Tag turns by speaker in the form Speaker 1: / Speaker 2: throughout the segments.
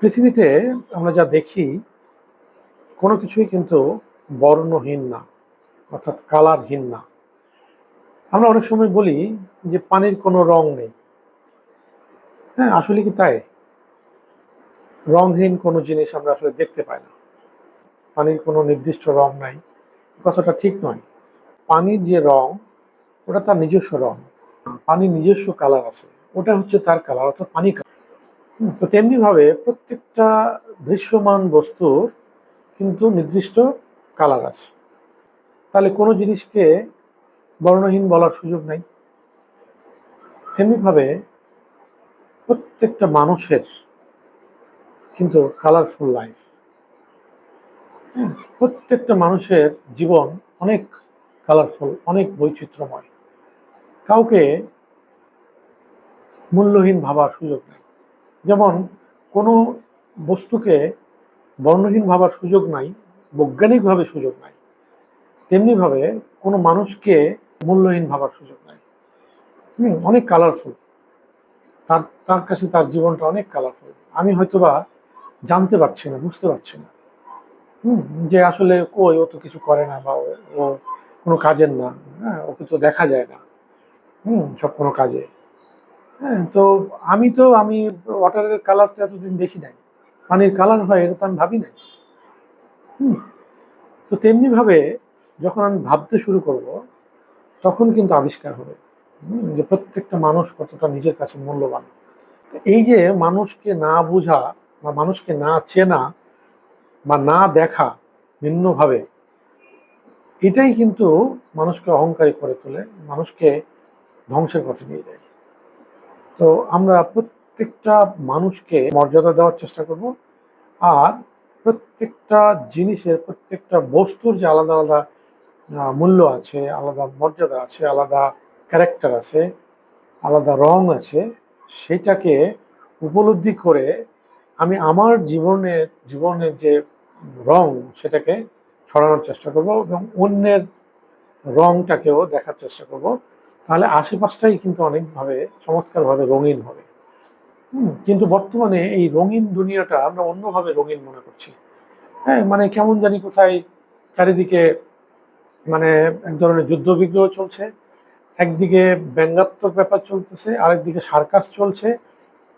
Speaker 1: পৃথিবীতে আমরা যা দেখি, কোনো কিছুই কিন্তু বর্ণহীন না, অর্থাৎ কালারহীন না। আমরা অনেক সময় বলি যে পানির কোনো রং নেই। হ্যাঁ আসলে কি তাই? রংহীন কোনো জিনিস আমরা আসলে দেখতে পাই না। পানির কোনো নির্দিষ্ট রং নাই। কথাটা ঠিক নয়। পানির যে রং, ওটা তার নিজস্ব রং। পানির নিজস্ব কালার আছে। ওটা হচ্ছে তার কালার, অর্থাৎ পানি কালার। তো তেমনিভাবে প্রত্যেকটা দৃশ্যমান বস্তুর কিন্তু নির্দিষ্ট কালার আছে। তাহলে কোনো জিনিসকে বর্ণহীন বলার সুযোগ নাই। তেমনিভাবে প্রত্যেকটা মানুষের কিন্তু কালারফুল লাইফ হ্যাঁ প্রত্যেকটা মানুষের জীবন অনেক কালারফুল অনেক বৈচিত্র্যময়। কাউকে মূল্যহীন ভাবার সুযোগ নেই। যেমন কোনো বস্তুকে বর্ণহীন ভাবার সুযোগ নাই, বৈজ্ঞানিকভাবে সুযোগ নাই, তেমনিভাবে কোনো মানুষকে মূল্যহীন ভাবার সুযোগ নাই। হুম, অনেক কালারফুল তার তার কাছে তার জীবনটা অনেক কালারফুল আমি হয়তোবা জানতে পারছি না, বুঝতে পারছি না। হুম, যে আসলে কই, ও তো কিছু করে না বা ও কোনো কাজের না। হ্যাঁ ওকে তো দেখা যায় না। হুম, সব কোনো কাজে। হ্যাঁ তো আমি তো, আমি ওয়াটারের কালার তো এতদিন দেখি নাই। পানির কালার হয়, এটা তো আমি ভাবি নাই। হুম, তো তেমনি ভাবে যখন আমি ভাবতে শুরু করব, তখন কিন্তু আবিষ্কার হবে। যে প্রত্যেকটা মানুষ কতটা নিজের কাছে মূল্যবান। এই যে মানুষকে না বোঝা বা মানুষকে না চেনা বা না দেখা ভিন্নভাবে, এটাই কিন্তু মানুষকে অহংকারী করে তোলে, মানুষকে ধ্বংসের পথে নিয়ে যায়। তো আমরা প্রত্যেকটা মানুষকে মর্যাদা দেওয়ার চেষ্টা করব। আর প্রত্যেকটা জিনিসের প্রত্যেকটা বস্তুর যে আলাদা আলাদা মূল্য আছে, আলাদা মর্যাদা আছে, আলাদা ক্যারেক্টার আছে, আলাদা রং আছে, সেটাকে উপলব্ধি করে আমি আমার জীবনের জীবনের যে রং সেটাকে ছড়ানোর চেষ্টা করব এবং অন্যের রংটাকেও দেখার চেষ্টা করব। তাহলে আশেপাশটাই কিন্তু অনেকভাবে চমৎকারভাবে রঙিন হবে। কিন্তু বর্তমানে এই রঙিন দুনিয়াটা আমরা অন্যভাবে রঙিন মনে করছি। হ্যাঁ মানে কেমন জানি কোথায় চারিদিকে মানে এক ধরনের যুদ্ধ বিগ্রহ চলছে, একদিকে ব্যঙ্গাত্মক ব্যাপার চলতেছে, আরেকদিকে সার্কাস চলছে।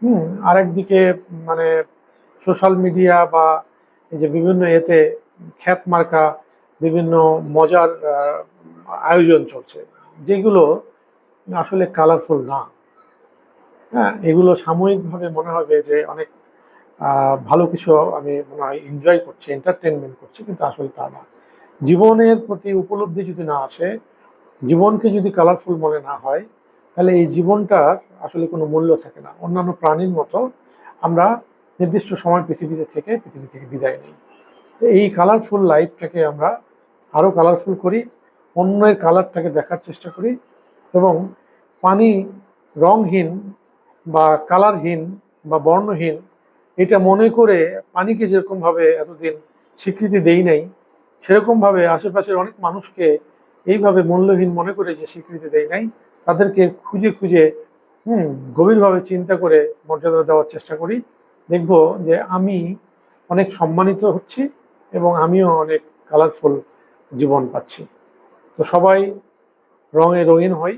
Speaker 1: হুম, আরেকদিকে মানে সোশ্যাল মিডিয়া বা এই যে বিভিন্ন এতে খ্যাত মার্কা বিভিন্ন মজার আয়োজন চলছে। যেগুলো আসলে কালারফুল না। হ্যাঁ এগুলো সাময়িকভাবে মনে হবে যে অনেক ভালো কিছু আমি মনে হয় এনজয় করছি এন্টারটেনমেন্ট করছি, কিন্তু আসলে তা না। জীবনের প্রতি উপলব্ধি যদি না আসে, জীবনকে যদি কালারফুল মনে না হয়, তাহলে এই জীবনটার আসলে কোনো মূল্য থাকে না। অন্যান্য প্রাণীর মতো আমরা নির্দিষ্ট সময় পৃথিবীতে থেকে পৃথিবী থেকে বিদায় নিই। তো এই কালারফুল লাইফটাকে আমরা আরও কালারফুল করি, অন্যের কালারটাকে দেখার চেষ্টা করি এবং পানি রংহীন বা কালারহীন বা বর্ণহীন, এটা মনে করে পানিকে যেরকমভাবে এতদিন স্বীকৃতি দেই নাই, সেরকমভাবে আশেপাশের অনেক মানুষকে এইভাবে মূল্যহীন মনে করে যে স্বীকৃতি দেয় নাই, তাদেরকে খুঁজে খুঁজে, হুম, গভীরভাবে চিন্তা করে মর্যাদা দেওয়ার চেষ্টা করি। দেখব যে আমি অনেক সম্মানিত হচ্ছি এবং আমিও অনেক কালারফুল জীবন পাচ্ছি। তো সবাই রঙে রঙিন হই